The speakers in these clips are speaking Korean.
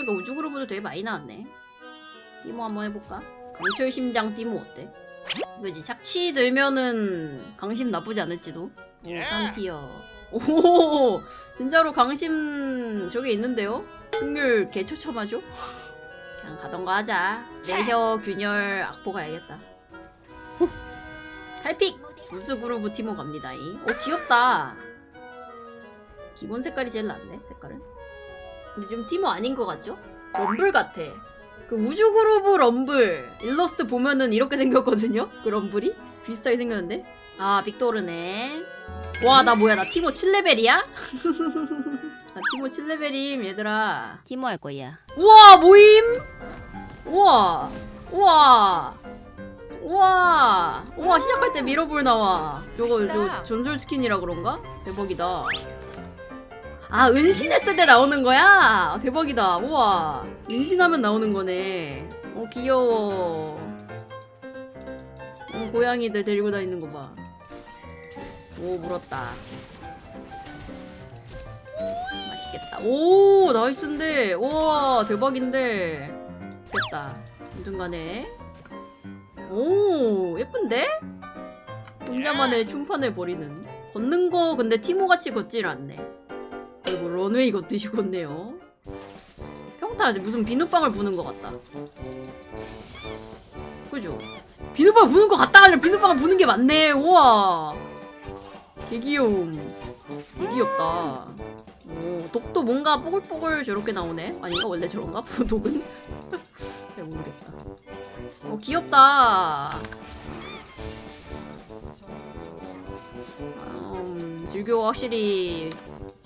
생각해보니까 우주 그룹도 되게 많이 나왔네. 띠모 한번 해볼까? 강철 심장 띠모 어때? 그지 착취 들면은 강심 나쁘지 않을지도. 오 산티어. 오 진짜로 강심 저게 있는데요? 승률 개초참하죠? 그냥 가던가 하자. 내셔 균열 악보 가야겠다. 칼픽 우주그룹 티모 갑니다. 이. 오 귀엽다. 기본 색깔이 제일 낫네 색깔은. 근데 좀 티모 아닌 것 같죠? 럼블 같아. 그 우주그룹 럼블 일러스트 보면은 이렇게 생겼거든요. 그 럼블이 비슷하게 생겼는데. 아 빅토르네. 와 나 뭐야 나 티모 7레벨이야? 나 티모 7레벨임 얘들아. 티모 할 거야. 우와 모임. 우와 우와 우와 우와 시작할 때 미러볼 나와. 저거 저 전설 스킨이라 그런가? 대박이다. 아 은신했을 때 나오는 거야? 아, 대박이다. 우와 은신하면 나오는 거네. 어 귀여워. 어, 고양이들 데리고 다니는 거 봐. 오 물었다. 맛있겠다. 오 나이스인데. 와 대박인데. 됐다. 아무튼간에. 오 예쁜데? 혼자만의 춤판을 벌이는. 걷는 거 근데 티모 같이 걷질 않네. 그리고 런웨이 걷듯이 걷네요. 평타 무슨 비눗방울 부는 것 같다. 그죠? 비눗방울 부는 것 같다 아니라 비눗방울 부는 게 맞네. 우와. 개귀여움. 개귀엽다. 오, 독도 뭔가 뽀글뽀글 저렇게 나오네. 아닌가 원래 저런가? 독은? 잘 모르겠다. 어 귀엽다. 음, 즐겨 확실히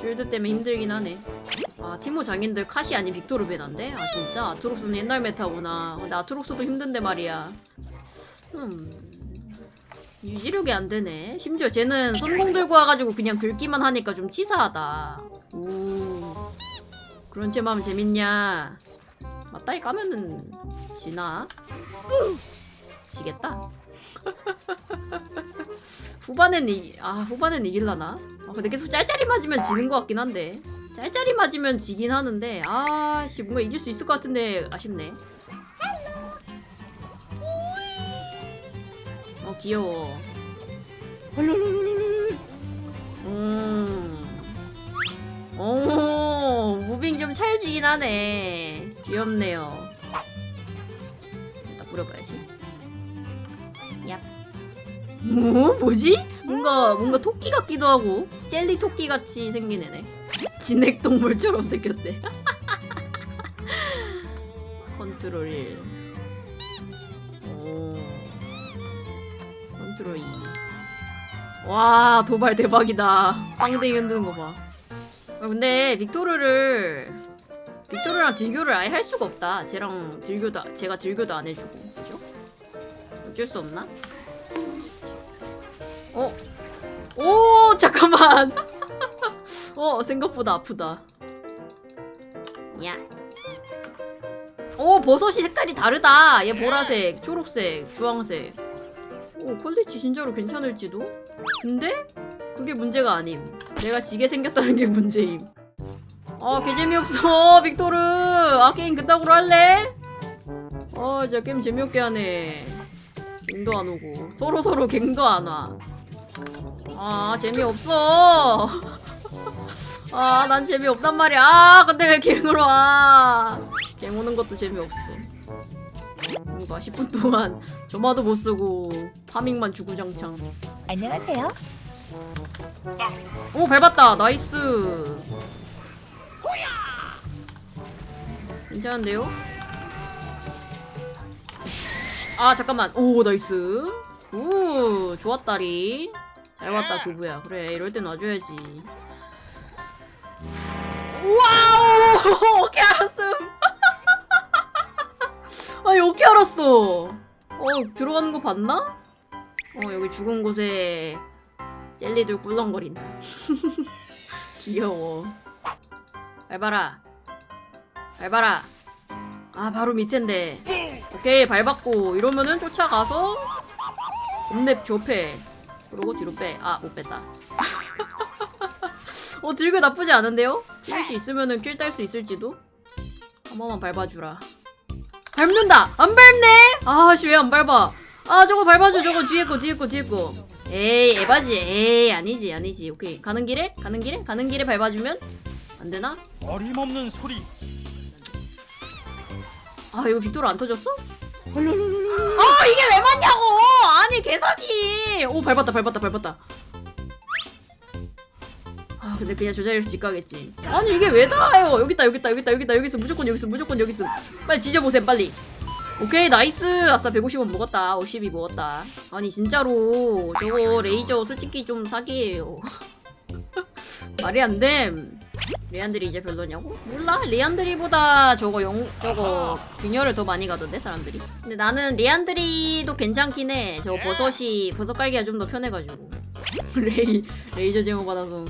쉴드 때문에 힘들긴 하네. 아 티모 장인들 카시 아닌 빅토르 베난데? 아 진짜 아트록스는 옛날 메타구나. 근데 아트록스도 힘든데 말이야. 음 유지력이 안 되네. 심지어 쟤는 손봉 들고 와가지고 그냥 긁기만 하니까 좀 치사하다. 오 그런 체 마음 재밌냐? 맞다이 까면은 지나? 지겠다. 후반엔 이, 아 후반엔 이길라나? 아, 근데 계속 짤짤이 맞으면 지는 것 같긴 한데 짤짤이 맞으면 지긴 하는데 아씨 뭔가 이길 수 있을 것 같은데 아쉽네. 어 귀여워. 음. 오 무빙 좀 찰지긴 하네. 귀엽네요. 일단 뿌려봐야지. 얍. 뭐? 뭐지? 뭔가 뭔가 토끼 같기도 하고 젤리 토끼 같이 생긴 애네. 진액 동물처럼 생겼대. 컨트롤 1. 오. 컨트롤 2. 와 도발 대박이다. 빵댕이 흔드는 거 봐. 아, 근데 빅토르를 빅토르랑 딜교를 아예 할 수가 없다. 쟤랑 딜교도 제가 딜교도 안 해주고 그죠? 어쩔 수 없나? 잠깐만. 어 생각보다 아프다. 야. 오 버섯이 색깔이 다르다. 얘 보라색, 초록색, 주황색. 오 퀄리티 진짜로 괜찮을지도. 근데 그게 문제가 아님. 내가 지게 생겼다는 게 문제임. 아, 개 재미없어, 빅토르. 아, 게임 그따구로 할래? 아, 진짜 게임 재미없게 하네. 갱도 안 오고. 서로 서로 갱도 안 와. 아, 재미없어. 아, 난 재미없단 말이야. 아, 근데 왜 갱으로 와? 갱 오는 것도 재미없어. 뭔가 10분 동안 점화도 못 쓰고 파밍만 주구장창. 안녕하세요. 오 밟았다 나이스 괜찮은데요? 아 잠깐만 오 나이스 오 좋았다리 잘 왔다 교부야 그래 이럴 땐 놔줘야지 와우 어떻게 알았음 아니 어떻게 알았어 어 들어가는 거 봤나? 어 여기 죽은 곳에 젤리들 꿀렁거린다. 귀여워. 밟아라. 밟아라. 아 바로 밑인데. 오케이 밟았고 이러면은 쫓아가서 옴랩 조패. 그러고 뒤로 빼. 아 못 뺐다. 어 들고 나쁘지 않은데요? 킬수 있으면은 킬 딸 수 있을지도. 한 번만 밟아주라. 밟는다! 안 밟네! 아 씨 왜 안 밟아? 아 저거 밟아줘 저거 뒤에 거 뒤에 거 뒤에 거. 에이 에바지 에이 아니지 아니지 오케이 가는 길에 가는 길에 가는 길에 밟아주면 안 되나? 어림없는 소리 아 이거 빅토르 안 터졌어? 아 이게 왜 맞냐고! 아니 개사기! 오 밟았다 밟았다 밟았다. 아 근데 그냥 저 자리에서 집 가겠지. 아니 이게 왜 닿아요? 여기 있다 여기 있다 여기 있다 여기 있다 여기 있어 무조건 여기 있어 무조건 여기 있어. 빨리 지져보셈 빨리. 오케이 나이스 아싸 150원 먹었다 52 먹었다 아니 진짜로 저거 레이저 솔직히 좀 사기예요 말이 안됨 레안드리 이제 별로냐고? 몰라 레안드리보다 저거 영 저거 균열을 더 많이 가던데 사람들이 근데 나는 레안드리도 괜찮긴 해 저거 버섯이 버섯 깔기가 좀 더 편해가지고 레이 레이저 제모 받아서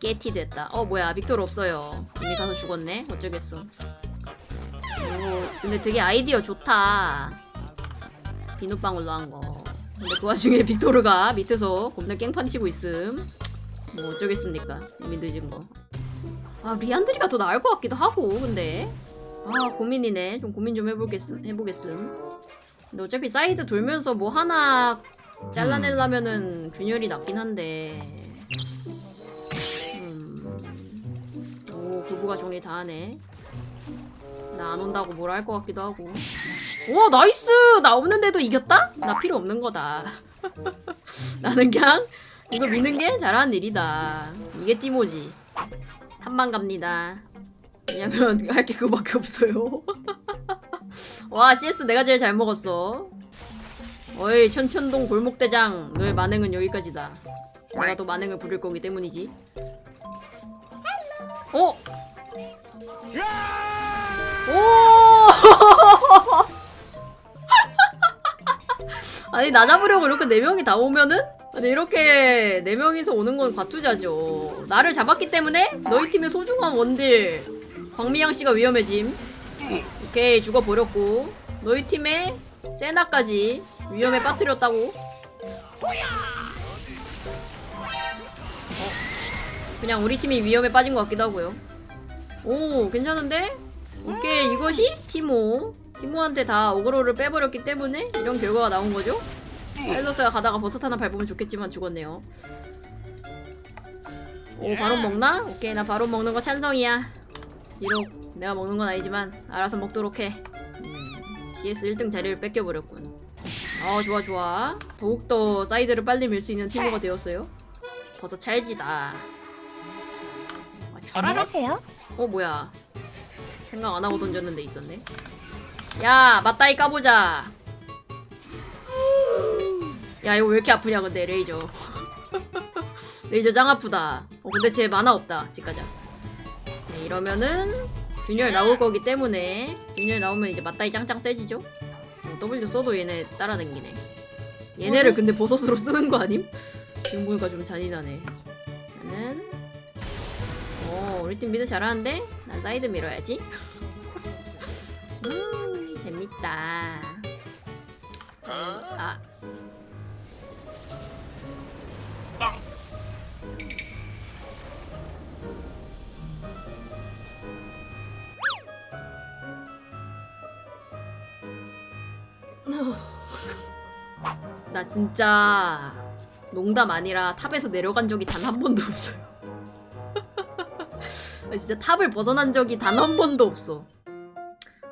깨티 됐다 어 뭐야 빅토르 없어요 이미 가서 죽었네 어쩌겠어 오, 근데 되게 아이디어 좋다. 비눗방울로 한 거. 근데 그 와중에 빅토르가 밑에서 겁나 깽판 치고 있음. 뭐 어쩌겠습니까? 이미 늦은 거. 아 리안드리가 더 나을 것 같기도 하고 근데 아 고민이네. 좀 고민 좀 해보겠음. 해보겠음. 근데 어차피 사이드 돌면서 뭐 하나 잘라내려면은 균열이 낫긴 한데. 음. 오 부부가 종이 다 하네. 나 안 온다고 뭐라 할 것 같기도 하고. 오 나이스! 나 없는데도 이겼다? 나 필요 없는 거다. 나는 그냥 이거 미는 게 잘하는 일이다. 이게 띠모지. 탐만 갑니다. 왜냐면 할 게 그거밖에 없어요. 와 CS 내가 제일 잘 먹었어. 어이 천천동 골목대장 너의 만행은 여기까지다. 내가 또 만행을 부릴 거기 때문이지. 어? 오! 아니 나 잡으려고 이렇게 네 명이 다 오면은 아니 이렇게 네 명이서 오는 건 과투자죠. 나를 잡았기 때문에 너희 팀의 소중한 원딜 광미양 씨가 위험해짐. 오케이 죽어 버렸고 너희 팀의 세나까지 위험에 빠뜨렸다고. 어, 그냥 우리 팀이 위험에 빠진 것 같기도 하고요. 오 괜찮은데? 오케이 이것이 티모 티모한테 다 오그로를 빼버렸기 때문에 이런 결과가 나온 거죠 헬로스가 가다가 버섯 하나 밟으면 좋겠지만 죽었네요. 오 바로 먹나? 오케이 나 바로 먹는 거 찬성이야. 비록 내가 먹는 건 아니지만 알아서 먹도록 해. 음, CS 1등 자리를 뺏겨버렸군. 아 좋아 좋아. 더욱더 사이드를 빨리 밀 수 있는 티모가 되었어요. 버섯 찰지다. 아, 촤라라? 안녕하세요. 어 뭐야. 생각 안 하고 던졌는데 있었네. 야 맞다이 까보자 야 이거 왜 이렇게 아프냐 근데 레이저 레이저 짱 아프다 어 근데 쟤 만화 없다 집 가자 네, 이러면은 균열 나올 거기 때문에 균열 나오면 이제 맞다이 짱짱 세지죠 어, W 써도 얘네 따라다니네 얘네를 근데 버섯으로 쓰는 거 아님? 지금 보니까 좀 잔인하네 나는 오, 우리 팀 미드 잘하는데? 난 사이드 밀어야지. 음, 재밌다. 아. 나 진짜 농담 아니라 탑에서 내려간 적이 단 한 번도 없어요. 나 진짜 탑을 벗어난 적이 단 한 번도 없어.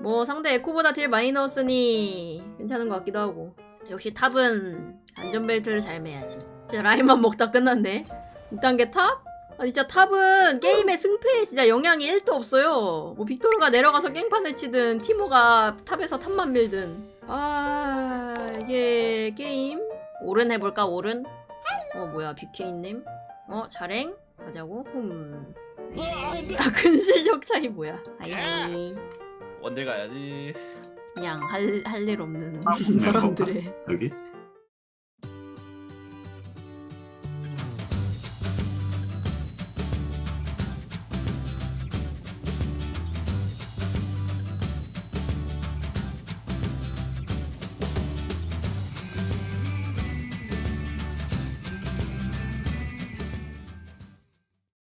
뭐 상대 에코보다 딜 많이 넣었으니 괜찮은 것 같기도 하고. 역시 탑은 안전벨트를 잘 매야지. 진짜 라인만 먹다 끝났네. 2단계 탑? 아니 진짜 탑은 게임의 승패에 진짜 영향이 1도 없어요. 뭐 빅토르가 내려가서 깽판을 치든 티모가 탑에서 탑만 밀든. 아 이게 게임? 오른 해볼까 오른? 어 뭐야 뷰케인님? 어 잘행? 가자고? 흠. 아, 큰 실력 차이 뭐야? 하이하이. 원딜 가야지 그냥 할 할 일 없는 아, 네, 사람들의 여기?